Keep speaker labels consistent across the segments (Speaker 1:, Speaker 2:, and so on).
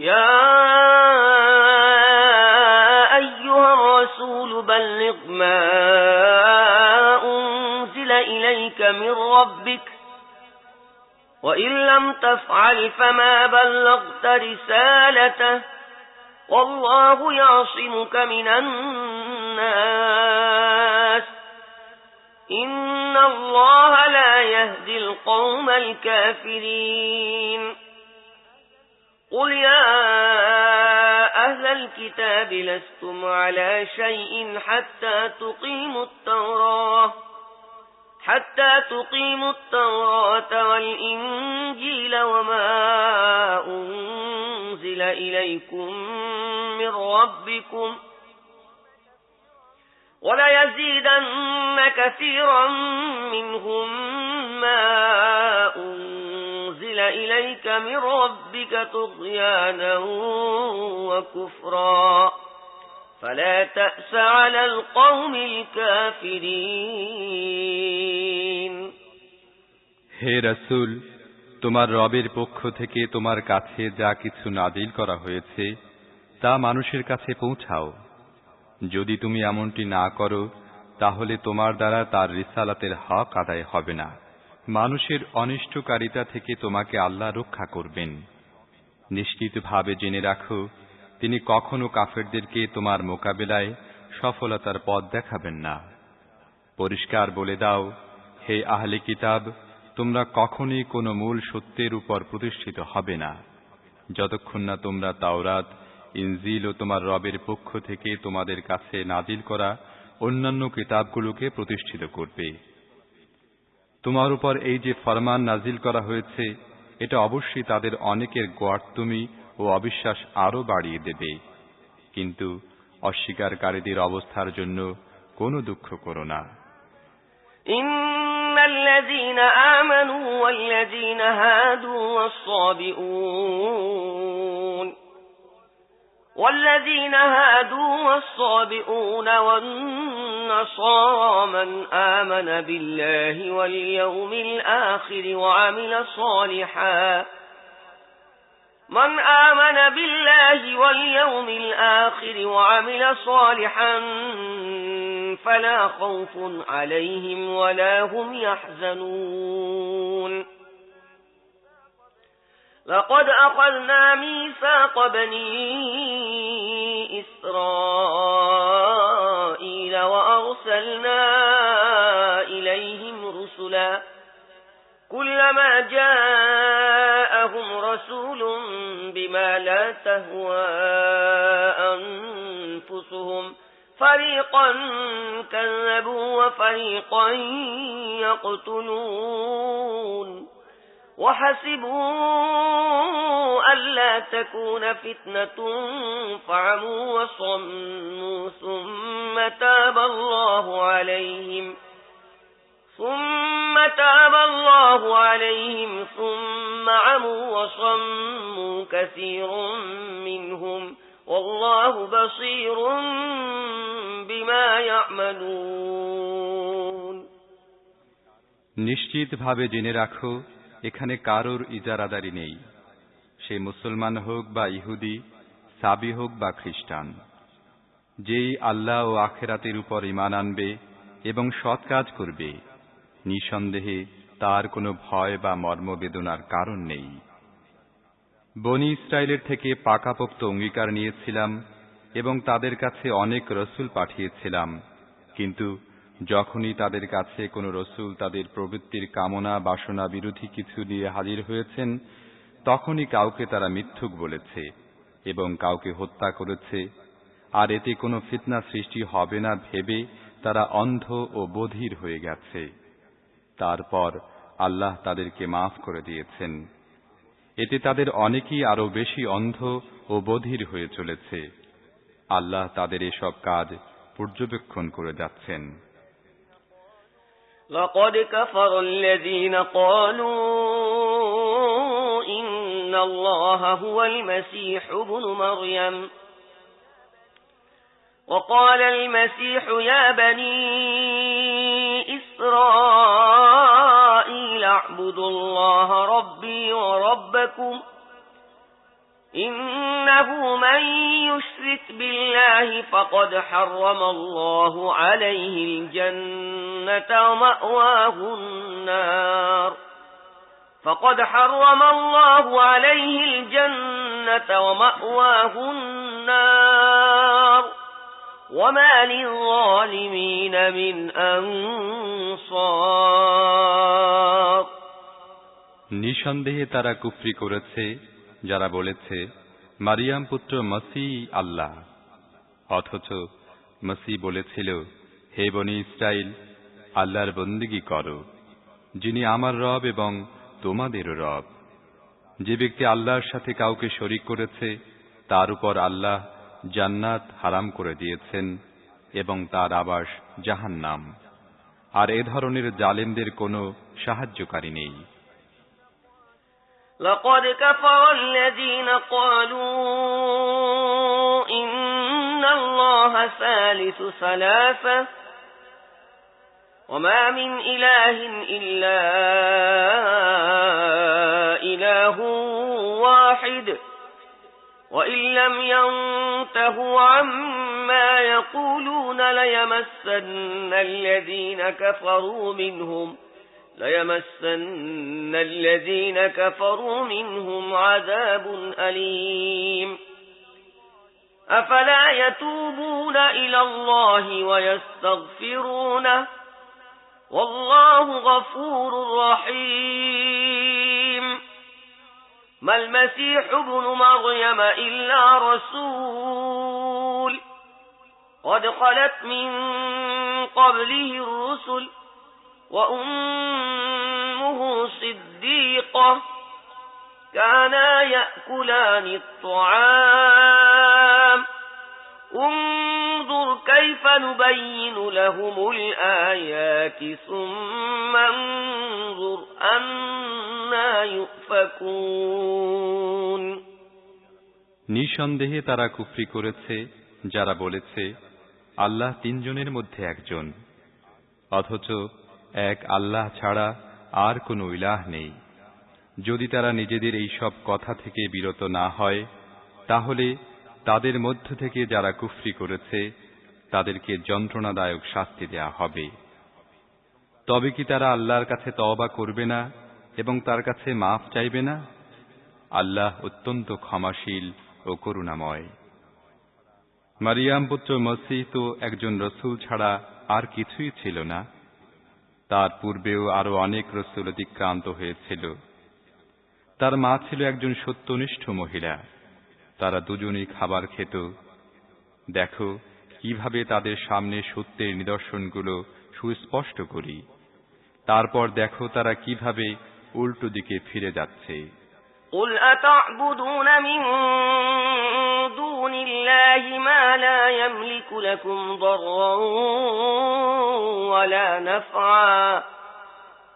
Speaker 1: يا أيها الرسول بلغ ما أنزل إليك من ربك وإن لم تفعل فما بلغت رسالته والله يعصمك من الناس. إن الله لا يهدي القوم الكافرين. قل يا أهل الكتاب لستم على شيء حتى تقيموا التوراة حتى تقيموا التوراة والإنجيل وما أنزل إليكم من ربكم وليزيدن كثيرا منهم ما أنزل إليك من ربك طغيانا وكفرا فلا تأس على القوم الكافرين
Speaker 2: হে রসুল তোমার রবের পক্ষ থেকে তোমার কাছে যা কিছু নাদিল করা হয়েছে তা মানুষের কাছে পৌঁছাও যদি তুমি এমনটি না করো তাহলে তোমার দ্বারা তার রিসালাতের হক আদায় হবে না মানুষের অনিষ্টকারিতা থেকে তোমাকে আল্লাহ রক্ষা করবেন। নিশ্চিতভাবে জেনে রাখো, তিনি কখনো কাফেরদেরকে তোমার মোকাবেলায় সফলতার পথ দেখাবেন না। পরিষ্কার বলে দাও, হে আহলে কিতাব, তোমরা কখনই কোনো মূল সত্যের উপর প্রতিষ্ঠিত হবে না। যতক্ষণ না তোমরা তাওরাত, ইনজিল ও তোমার রবের পক্ষ থেকে তোমাদের কাছে নাজিল করা অন্যান্য কিতাবগুলোকে প্রতিষ্ঠিত করবে। তোমার উপর এই যে ফরমান নাজিল করা হয়েছে এটা অবশ্যই তাদের অনেকের গোয়ার্তমি ও অবিশ্বাস আরও বাড়িয়ে দেবে কিন্তু অস্বীকারীদের অবস্থার জন্য কোনো দুঃখ করো না
Speaker 1: إن الذين آمنوا والذين هادوا والصابئون والذين هادوا والصابئون والنصارى من آمن بالله واليوم الآخر وعمل صالحا. من آمن بالله واليوم الآخر وعمل صالحا فلا خوف عليهم ولا هم يحزنون. لقد أخذنا ميثاق بني إسرائيل وأرسلنا إليهم رسلا كلما جاءهم رسول بما لا تهوى أنفسهم فريقا كذبوا وفريقا يقتلون وحسبوا ألا تكون فتنة فعموا وصموا ثم تاب الله عليهم ثم تاب الله عليهم ثم عموا وصموا كثير منهم والله بصير بما يعملون
Speaker 2: নিশ্চিতভাবে জেনে রাখো এখানে কারোর ইজারাদারি নেই। সে মুসলমান হোক বা ইহুদি, সাবি হোক বা খ্রিস্টান। যেই আল্লাহ ও আখেরাতের উপর ইমান আনবে এবং সৎ কাজ করবে, নিঃসন্দেহে তার কোনো ভয় বা মর্মবেদনার কারণ নেই। বনি ইসরায়েলের থেকে পাকাপোক্ত অঙ্গীকার নিয়েছিলাম এবং তাদের কাছে অনেক রসুল পাঠিয়েছিলাম, কিন্তু যখনই তাদের কাছে কোনো রসুল তাদের প্রবৃত্তির কামনা, বাসনা বিরোধী কিছু নিয়ে হাজির হয়েছেন, তখনই কাউকে তারা মিথ্যুক বলেছে এবং কাউকে হত্যা করেছে। আর এতে কোনো ফিতনা সৃষ্টি হবে না ভেবে তারা অন্ধ ও বধির হয়ে গেছে। তারপর আল্লাহ তাদেরকে মাফ করে দিয়েছেন। এতে তাদের অনেকেই আরও বেশি অন্ধ ও বধির হয়ে চলেছে। আল্লাহ তাদের এসব কাজ পর্যবেক্ষণ করে যাচ্ছেন।
Speaker 1: لقد كفر الذين قالوا إن الله هو المسيح ابن مريم. وقال المسيح يا بني إسرائيل اعبدوا الله ربي وربكم إنه من يشرك بالله فقد حرم الله عليه الجنة ومأواه النار فقد حرم الله عليه الجنة ومأواه النار وما للظالمين من أنصار
Speaker 2: নিঃসন্দেহে তারা কুফরি করেছে যারা বলেছে, মারিয়াম পুত্র মসি আল্লাহ। অথচ মসি বলেছিল, হে বনি ইসরাইল, আল্লাহর বন্দিগি করো, যিনি আমার রব এবং তোমাদেরও রব। যে ব্যক্তি আল্লাহর সাথে কাউকে শরিক করেছে, তার উপর আল্লাহ জান্নাত হারাম করে দিয়েছেন এবং তার আবাস জাহান্নাম। আর এ ধরনের জালেমদের কোনো সাহায্যকারী নেই।
Speaker 1: لقد كفر الذين قالوا إن الله ثالث ثلاثة وما من إله إلا إله واحد وإن لم ينتهوا عما يقولون ليمسن الذين كفروا منهم ليمسن الذين كفروا منهم عذاب أليم. أفلا يتوبون إلى الله ويستغفرونه والله غفور رحيم. ما المسيح ابن مريم إلا رسول. قد خلت من قبله الرسل وأمه صديقة كانا يأكلان الطعام انظر كيف نبين لهم الآيات ثم انظر أنا يؤفكون
Speaker 2: নিঃসন্দেহে তারা কুফরি করেছে যারা বলেছে আল্লাহ তিনজনের মধ্যে একজন অথচ এক আল্লাহ ছাড়া আর কোনো ইলাহ নেই। যদি তারা নিজেদের এই সব কথা থেকে বিরত না হয়, তাহলে তাদের মধ্য থেকে যারা কুফরি করেছে, তাদেরকে যন্ত্রণাদায়ক শাস্তি দেয়া হবে। তবে কি তারা আল্লাহর কাছে তওবা করবে না এবং তার কাছে মাফ চাইবে না? আল্লাহ অত্যন্ত ক্ষমাশীল ও করুণাময়। মারিয়াম পুত্র মসিহ তো একজন রসুল ছাড়া আর কিছুই ছিল না। তার পূর্বেও আরও অনেক রসুল অতিক্রান্ত হয়েছিল। তার মা ছিল একজন সত্যনিষ্ঠ মহিলা। তারা দুজনেই খাবার খেত। দেখো, কীভাবে তাদের সামনে সত্যের নিদর্শনগুলো সুস্পষ্ট করি। তারপর দেখো তারা কীভাবে উল্টো দিকে ফিরে যাচ্ছে।
Speaker 1: قل أتعبدون من دون الله ما لا يملك لكم ضرا ولا نفعا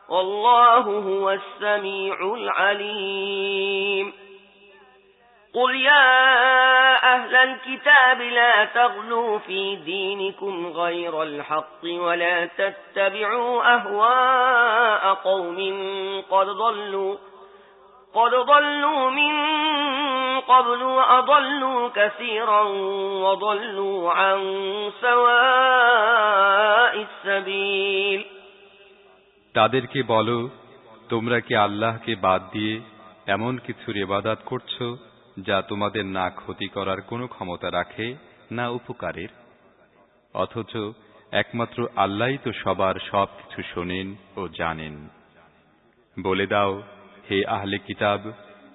Speaker 1: والله هو السميع العليم قل يا أهل الكتاب لا تغلوا في دينكم غير الحق ولا تتبعوا أهواء قوم قد ضلوا قد ضلوا من قبل وأضلوا كثيرا وضلوا عن سواء السبيل
Speaker 2: তাদেরকে বলো তোমরা কি আল্লাহকে বাদ দিয়ে এমন কিছুর ইবাদত করছো যা তোমাদের না ক্ষতি করার কোনো ক্ষমতা রাখে না উপকারের অথচ একমাত্র আল্লাহই তো সবার সব কিছু শোনেন ও জানেন বলে দাও হে আহলে কিতাব,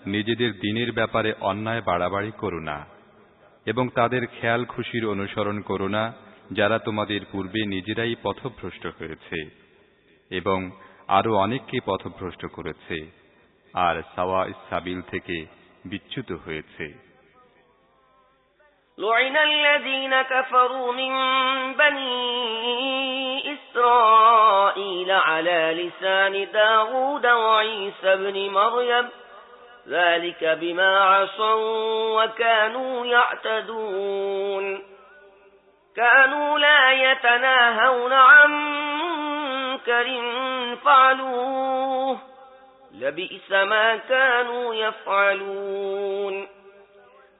Speaker 2: নিজেদের দিনের ব্যাপারে অন্যায় বাড়াবাড়ি করো না এবং তাদের খেয়াল খুশির অনুসরণ করো না, যারা তোমাদের পূর্বে নিজেরাই পথভ্রষ্ট হয়েছে এবং আরও অনেককে পথভ্রষ্ট করেছে, আর সাওয়া সাবিল থেকে বিচ্যুত হয়েছে।
Speaker 1: لعن الذين كفروا من بني إسرائيل على لسان داود وعيسى بن مريم ذلك بما عصوا وكانوا يعتدون كانوا لا يتناهون عن منكر فعلوه لبئس ما كانوا يفعلون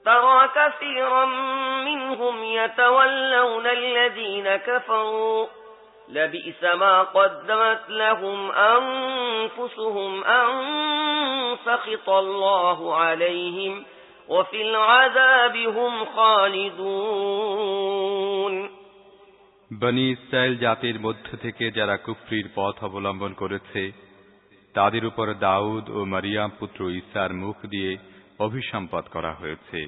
Speaker 1: ترى كثيرا منهم يتولون الذين كفروا لبئس ما قدمت لهم أنفسهم أن سخط الله عليهم وفي العذاب هم خالدون
Speaker 2: বনি ইসরায়েল জাতির মধ্য থেকে যারা কুফরির পথ অবলম্বন করেছে তাদের উপর দাউদ ও মারিয়াম পুত্র ঈসার মুখ দিয়ে অভিসম্পাদ করা হয়েছে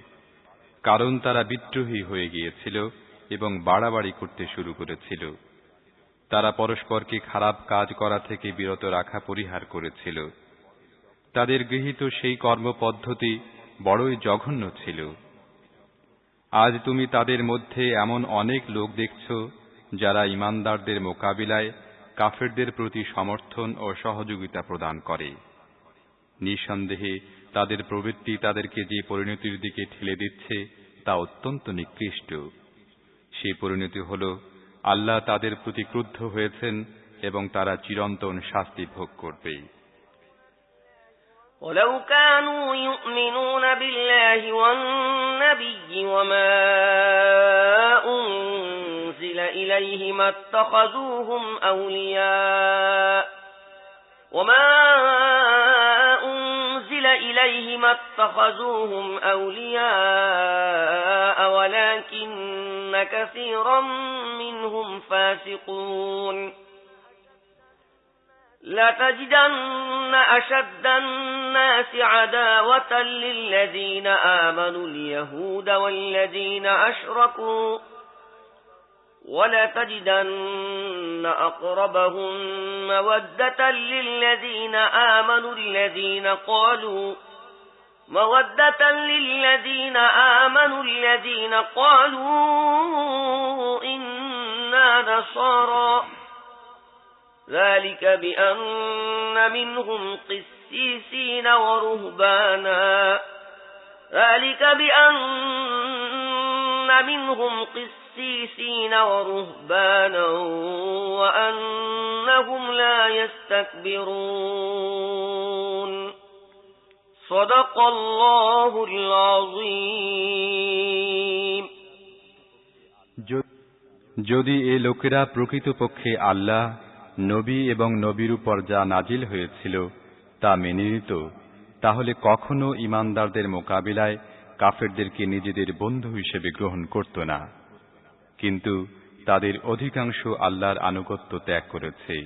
Speaker 2: কারণ তারা বিদ্রোহী হয়ে গিয়েছিল এবং বাড়াবাড়ি করতে শুরু করেছিল। তারা পরস্পরকে খারাপ কাজ করা থেকে বিরত রাখা পরিহার করেছিল। তাদের গৃহীত সেই কর্মপদ্ধতি বড়ই জঘন্য ছিল। আজ তুমি তাদের মধ্যে এমন অনেক লোক দেখছ যারা ইমানদারদের মোকাবিলায় কাফেরদের প্রতি সমর্থন ও সহযোগিতা প্রদান করে। নিঃসন্দেহে তাদের প্রবৃত্তি তাদেরকে যে পরিণতির দিকে ঠেলে দিচ্ছে তা অত্যন্ত নিকৃষ্ট সে পরিণতি হল আল্লাহ তাদের প্রতি ক্রুদ্ধ হয়েছেন এবং তারা চিরন্তন শাস্তি ভোগ করবে
Speaker 1: ولو كانوا يؤمنون بالله والنبي وما أنزل إليه ما اتخذوهم أولياء وما أنزل إليه ما اتخذوهم أولياء ولكن كثيرا منهم فاسقون. لتجدن أشد الناس عداوة للذين آمنوا اليهود والذين أشركوا. ولتجدن أقربهم مودة للذين آمنوا الذين قالوا مودة للذين آمنوا الذين قالوا إنا نصارى. ذلك بأن منهم قسيسين ورهبانا. ذلك بأن منهم قسيسين ورهبانا وأنهم لا يستكبرون صدق الله العظيم
Speaker 2: যদি এ লোকেরা প্রকৃতপক্ষে আল্লাহ নবী এবং নবীর উপর যা নাজিল হয়েছিল তা মেনে নিত তাহলে কখনো ইমানদারদের মোকাবিলায় কাফেরদেরকে নিজেদের বন্ধু হিসেবে গ্রহণ করত না। কিন্তু তাদের অধিকাংশ আল্লাহর আনুগত্য ত্যাগ করেছে।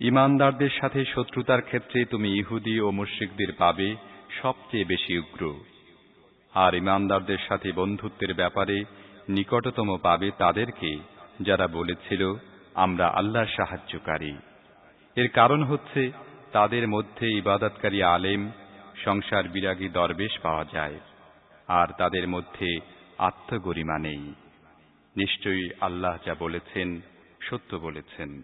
Speaker 2: ইমানদারদের সাথে শত্রুতার ক্ষেত্রে তুমি ইহুদি ও মুশ্রিকদের পাবে সবচেয়ে বেশি উগ্র। আর ইমানদারদের সাথে বন্ধুত্বের ব্যাপারে নিকটতম পাবে তাদেরকে, যারা বলেছিল, আমরা আল্লাহর সাহায্যকারী। এর কারণ হচ্ছে, তাদের মধ্যে ইবাদতকারী আলেম সংসার বিরাগী দরবেশ পাওয়া যায়, আর তাদের মধ্যে আত্মগরিমা নেই। নিশ্চয়ই আল্লাহ যা বলেছেন, সত্য বলেছেন।